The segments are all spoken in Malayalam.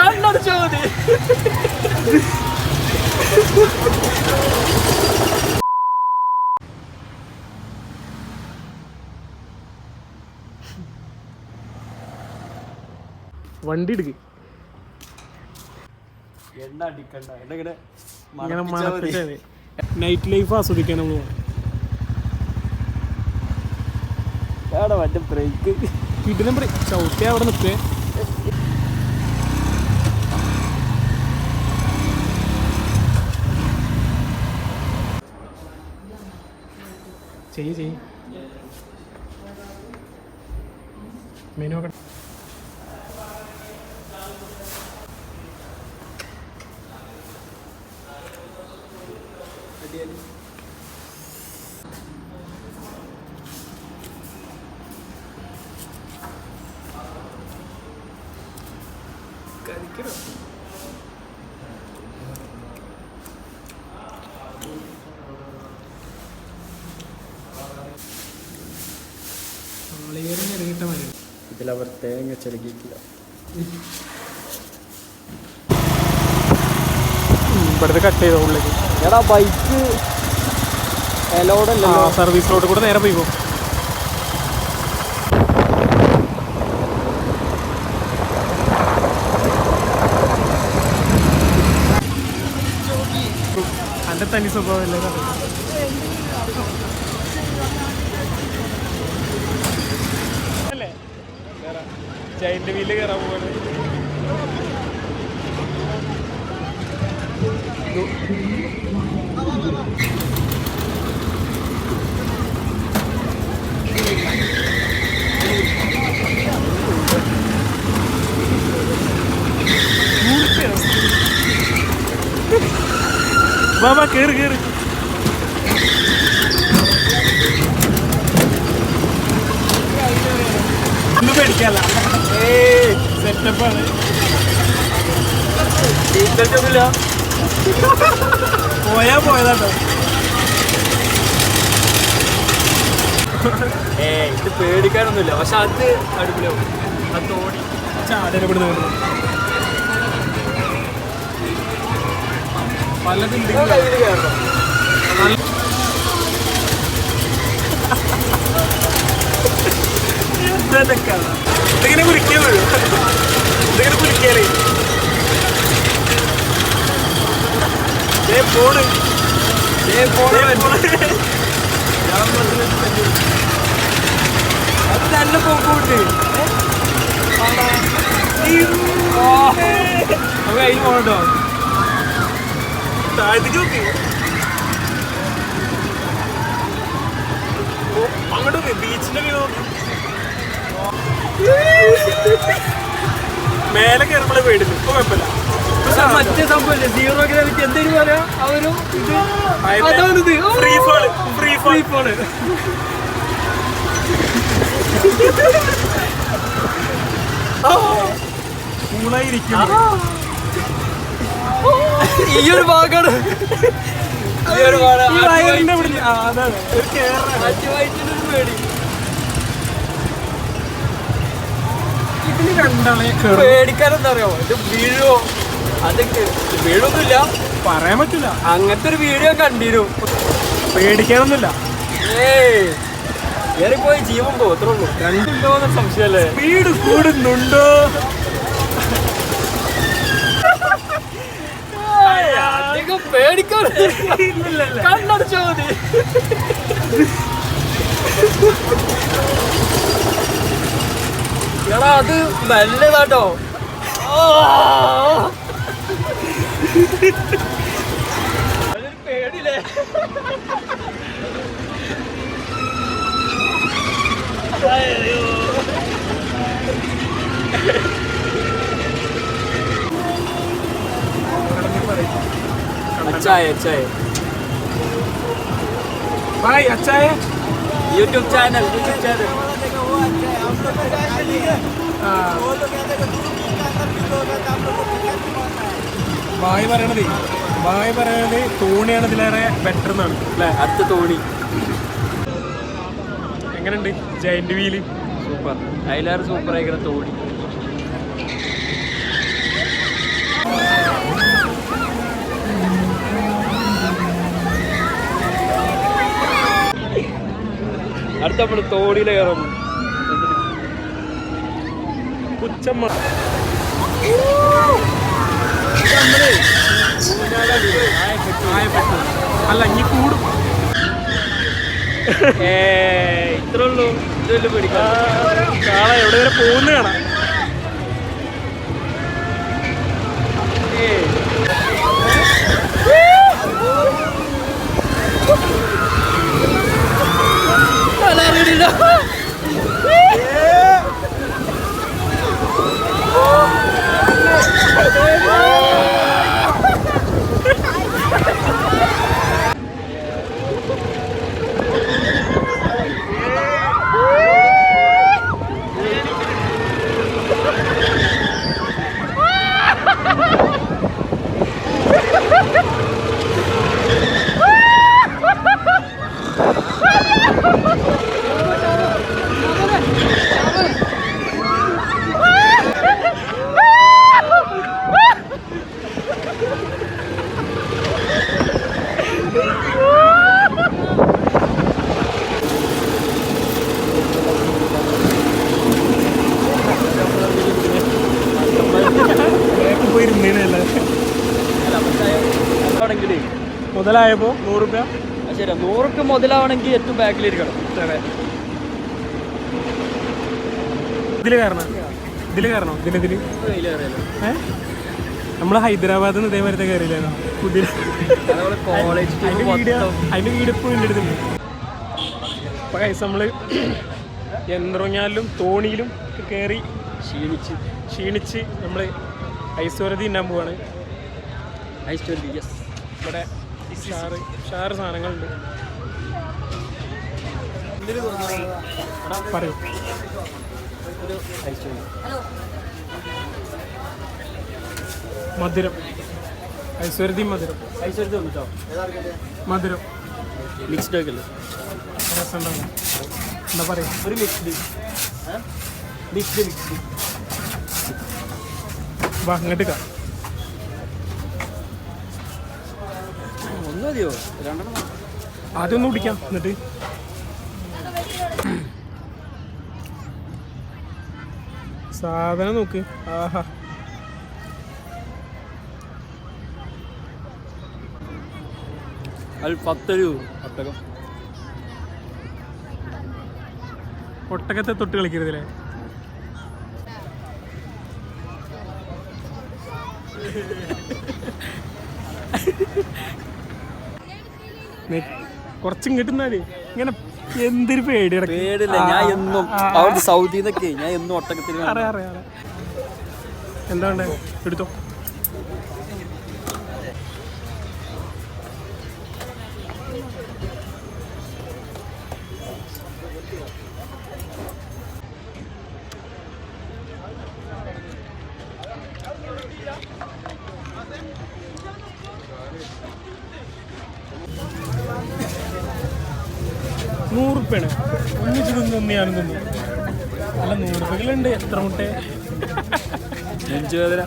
കണ്ണടച്ചാ മതി വണ്ടി എടുക്ക്. നൈറ്റ് ലൈഫ് ആസ്വദിക്കാൻ നമ്മൾ മറ്റേ ബ്രേക്ക് കിടിലം പറയും ചവിട്ടി അവിടെ നിൽക്കേ ചെയ്യ് ചെയ്യ് മെനു ഒക്കെ ഇതിലവർ തേങ്ങ ചെലുകിയിട്ടില്ല ഇവിടുത്തെ കട്ട് ചെയ്തോ ഉള്ളിലേക്ക് എടാ ബൈക്ക് ആ എലോഡല്ലോ സർവീസ് റോഡ് കൂടെ നേരെ പോയിക്കോ എന്റെ തനി സ്വഭാവമല്ലേ ജൈന്റെ വീൽ കയറാൻ പോവാണ്. വാ വാ കേറ്. ഒന്നും പേടിക്കല്ല സെറ്റപ്പാണ് പോയാ പോയതാട്ടോ. ഏ ഇത് പേടിക്കാനൊന്നുമില്ല. പക്ഷെ അത് അടുപ്പിലാവും അത് തോണി. വരുന്നു പല ബിൽഡിംഗ് കയ്യിൽ കയറണം ഇതിങ്ങനെ കുലിക്കാൻ വരും ഇതിങ്ങനെ പോണ ദേ പോണ്. അത് തന്നെ പോക്കുണ്ട് നമുക്ക് അതിൽ പോകണ്ടോ താഴത്തേക്ക് നോക്കി അങ്ങോട്ട് ബീച്ചിന്റെ നോക്ക് മേലെ കയറുമ്പോൾ പേടില്ല ഇപ്പൊ കുഴപ്പമില്ല. മറ്റേ സംഭവമില്ലേ സീറോ ഗ്രാവിറ്റി എന്തെങ്കിലും പറയാ? ആ ഒരു ഇത്? അതാണിത് ഫ്രീ ഫാൾ ഫ്രീ ഫാൾ പോണ് കൂളായിരിക്കും ഈ ഒരു ഭാഗമാണ് ഈ ഒരു ഭാഗം അതാണ്. ഒരു കേരള. മറ്റു ഒരു പേടി. രണ്ടാളെ കേറും. പേടിക്കാനെന്താ അറിയോ ഇത് വീഴുവോ? അതൊക്കെ വീഴൊന്നുമില്ല. പറയാൻ പറ്റില്ല. അങ്ങനത്തെ ഒരു വീഡിയോ കണ്ടിരുന്നു. പേടിക്കാനൊന്നുമില്ല. ഏയ് ഏറിപ്പോയി ജീവൻ പോ അത്രേ ഉള്ളൂ. രണ്ടുണ്ടോ എന്ന സംശയമല്ലേ? സ്പീഡ് കൂടുന്നുണ്ടോ. അധികം പേടിക്കാൻ കണ്ണടച്ചാ മതി എടാ അത് നല്ലതാട്ടോ. അതൊരു പേടിയില്ലേ? അച്ചായ അച്ചായ. YouTube channel YouTube channel bye പറയണത്. ബായ് പറയണത് തോണിയാണ് ഇതിലേറെ ബെറ്റർ എന്നാണ് അല്ലേ? അടുത്ത തോണി. എങ്ങനെയുണ്ട്? Giant wheel super. അതിലേറെ സൂപ്പർ ആയിക്കുന്ന തോണി. അടുത്ത നമ്മൾ തോടിയിലെ കയറും പുച്ചമ്മ അല്ല ഇനി കൂടും. ഏ ഇത്രേ ഉള്ളൂ. ഇതല്ലേ പിടിക്കാം എവിടെ വരെ പോകുന്ന കാണാം മുതലായപ്പോ നൂറ് രൂപ ശരി നൂറുക്ക് മുതലാവണമെങ്കിൽ ഏറ്റവും ബാക്കിലിരിക്കണം ഇതിൽ കയറണം. ഇതിൽ കയറണോ? ഇതിന് ഇതിൽ ഏ നമ്മൾ ഹൈദരാബാദിൽ നിന്ന് ഇതേമാരത്തെ കയറിയില്ലായിരുന്നു പുതിയ വീഡിയോ ഇപ്പോൾ എന്റെ അടുത്തുണ്ട് അപ്പൊ കൈസ് നമ്മൾ യന്ത്രഞ്ഞാലും തോണിയിലും കയറി ക്ഷീണിച്ച്. ക്ഷീണിച്ച് നമ്മൾ ഐശ്വരതി തിന്നാൻ പോവാണ്. യെസ് ഇവിടെ ഷാറ് ഷാറ് സാധനങ്ങളുണ്ട്. പറയൂ. ഒരു ഐശ്വര്യ മധുരം. ഐശ്വര്യ മധുരം. ഐശ്വര്യ തന്നിട്ടോ മധുരം. മിക്സ്ഡ് ഒക്കെ രസമുണ്ടാവും. എന്താ പറയുക ഒരു മിക്സ്ഡ് മിക്സ്ഡ് മിക്സ്ഡ് വാ അങ്ങോട്ട് കാ. ഒന്ന് മതിയോ രണ്ടെണ്ണം. ആദ്യം ഒന്ന് കുടിക്കാം എന്നിട്ട്. സാധനം നോക്ക്. ആഹാ. അതിൽ പത്തൊരു ഒട്ടകം ഒട്ടകത്തെ തൊട്ട് കളിക്കരുതല്ലേ? കുറച്ച് ഇങ്ങോട്ട് ഇങ്ങനെ എന്തൊരു പേടി പേടില്ല ഞാൻ എന്നും അവിടുത്തെ സൗദിന്നൊക്കെ നിന്നൊക്കെ ഞാൻ എന്നും ഒട്ടകത്തിൽ അറിയാം അറിയാം എന്താ എടുത്തോ. നൂറുപ്യാണ്. ഒന്നിച്ച് തിന്ന് ഞാനും തിന്നു. അല്ല നൂറുപ്യകളുണ്ട്. എത്ര മുട്ടേ? നെഞ്ചുവേദന.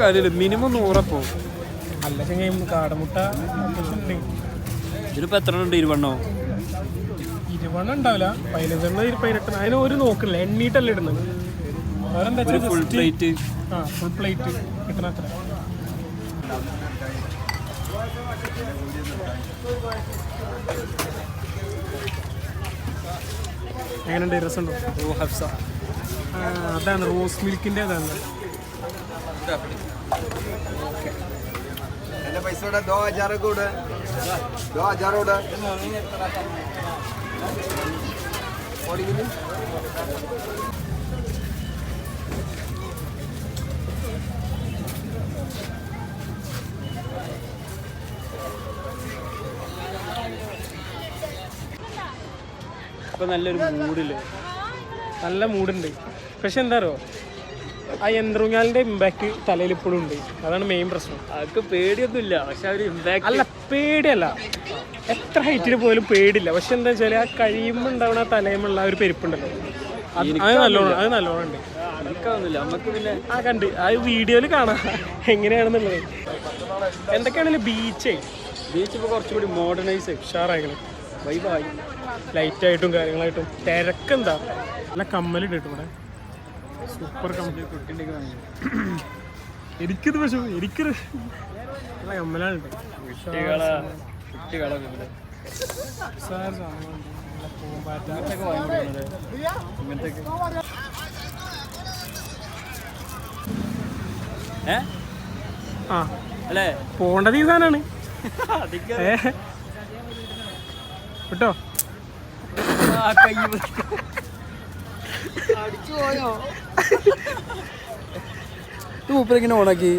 കാര്യമില്ല. മിനിമം നൂറപ്പോ അല്ല ചെങ്ങയും കാടമുട്ട ഇതിലിപ്പോ എത്ര ഉണ്ട് ഇരുവണ്ണോ ഇരുവണ്ണം ഉണ്ടാവില്ല. പതിനഞ്ചെണ്ണം ഇരു പതിനെട്ടെണ്ണം. അതിന് ഒരു നോക്കില്ല. എണ്ണീട്ടല്ല ഇടുന്നത്. അവരെന്താ ഫുൾ പ്ലേറ്റ് ആ ഫുൾ പ്ലേറ്റ് കിട്ടണ അത്ര. എങ്ങനെയുണ്ട്? രസമുണ്ടോ? ഹഫ്സ. ആ, അതാണ് റോസ് മിൽക്കിന്റെ അതാണ്. എന്റെ പൈസ ഇവിടെ ദോ അജാറൊക്കെ കൂടെ ദോ ഹജാർ കൂടെ ഇപ്പൊ നല്ലൊരു മൂഡില്ലേ നല്ല മൂഡുണ്ട് പക്ഷെ എന്താ അറിയോ? ആ യന്ത്രൂഞ്ഞാലിന്റെ ഇമ്പാക്ട് തലയിൽ ഇപ്പോഴും ഉണ്ട്. അതാണ് മെയിൻ പ്രശ്നം. അതൊക്കെ പേടിയൊന്നുമില്ല. പക്ഷെ അവർ ഇമ്പാക്ട് അല്ല പേടിയല്ല. എത്ര ഹൈറ്റിൽ പോലും പേടില്ല പക്ഷെ എന്താ വെച്ചാൽ ആ കഴിയുമ്പോൾ ഉണ്ടാവുന്ന ആ തലയുമുള്ള ഒരു പെരുപ്പുണ്ടല്ലോ. അത് അത് നല്ലോണം അത് നല്ലോണം ഉണ്ട്. നമുക്ക് പിന്നെ ആ കണ്ട്. ആ വീഡിയോയിൽ കാണാം. എങ്ങനെയാണെന്നുള്ളത്. എന്തൊക്കെയാണല്ലോ ബീച്ചേ ബീച്ച് ഇപ്പോൾ കുറച്ചുകൂടി മോഡേണൈസ് ഉഷാറായിക്കണം. വൈബായി ലൈറ്റായിട്ടും കാര്യങ്ങളായിട്ടും തിരക്കെന്താ? നല്ല കമ്മലിട്ട് കിട്ടും ഇവിടെ. സൂപ്പർ എനിക്കിത് പക്ഷേ എനിക്കൊരു കമ്മലാണ് കേട്ടോ ആ. അല്ലേ? പോണ്ടത് ഈ സാധനമാണ് അധികം മൂപ്പരിങ്ങനെ ഓണാക്കി.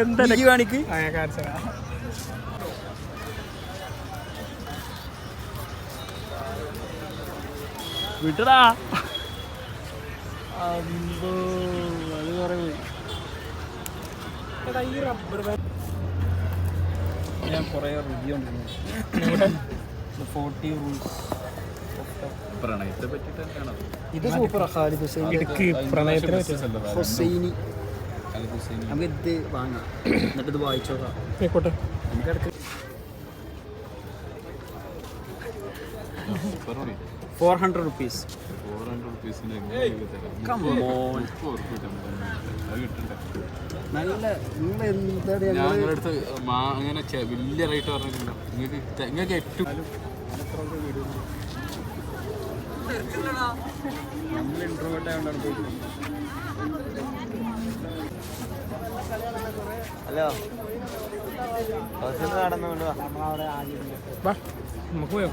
എന്താ കാണിക്ക്. വിട്ടടാ. അത് കുറെ പോയി. ഈ റബ്ബർ ഞാൻ കുറേ റിവ്യൂ ഉണ്ടായിരുന്നു ഫോർട്ടി റൂൾസ് പ്രണയത്തെ പറ്റിട്ട് തന്നെയാണോ ഇത് സൂപ്പർ ഖാലിദ് ഹുസൈൻ ഇടുക്കി പ്രണയത്തിനെ ഹുസൈനി. നമുക്ക് ഇത് വാങ്ങാം. എന്നിട്ട് ഇത് ആയിക്കോട്ടെ. നമുക്ക് ഇടയ്ക്ക് ഫോർ ഹൺഡ്രഡ് റുപ്പീസ് നല്ല നിങ്ങൾ എന്താണ് ഞങ്ങൾ ഞങ്ങളടുത്ത് അങ്ങനെ വലിയ റേറ്റ് പറഞ്ഞിട്ടില്ല. നിങ്ങൾക്ക് ഏറ്റവും നമ്മൾ ഇൻട്രോവേർട്ട് ആയതുകൊണ്ടാണ് പോയിട്ട് ഹലോ നമുക്ക് പോയോ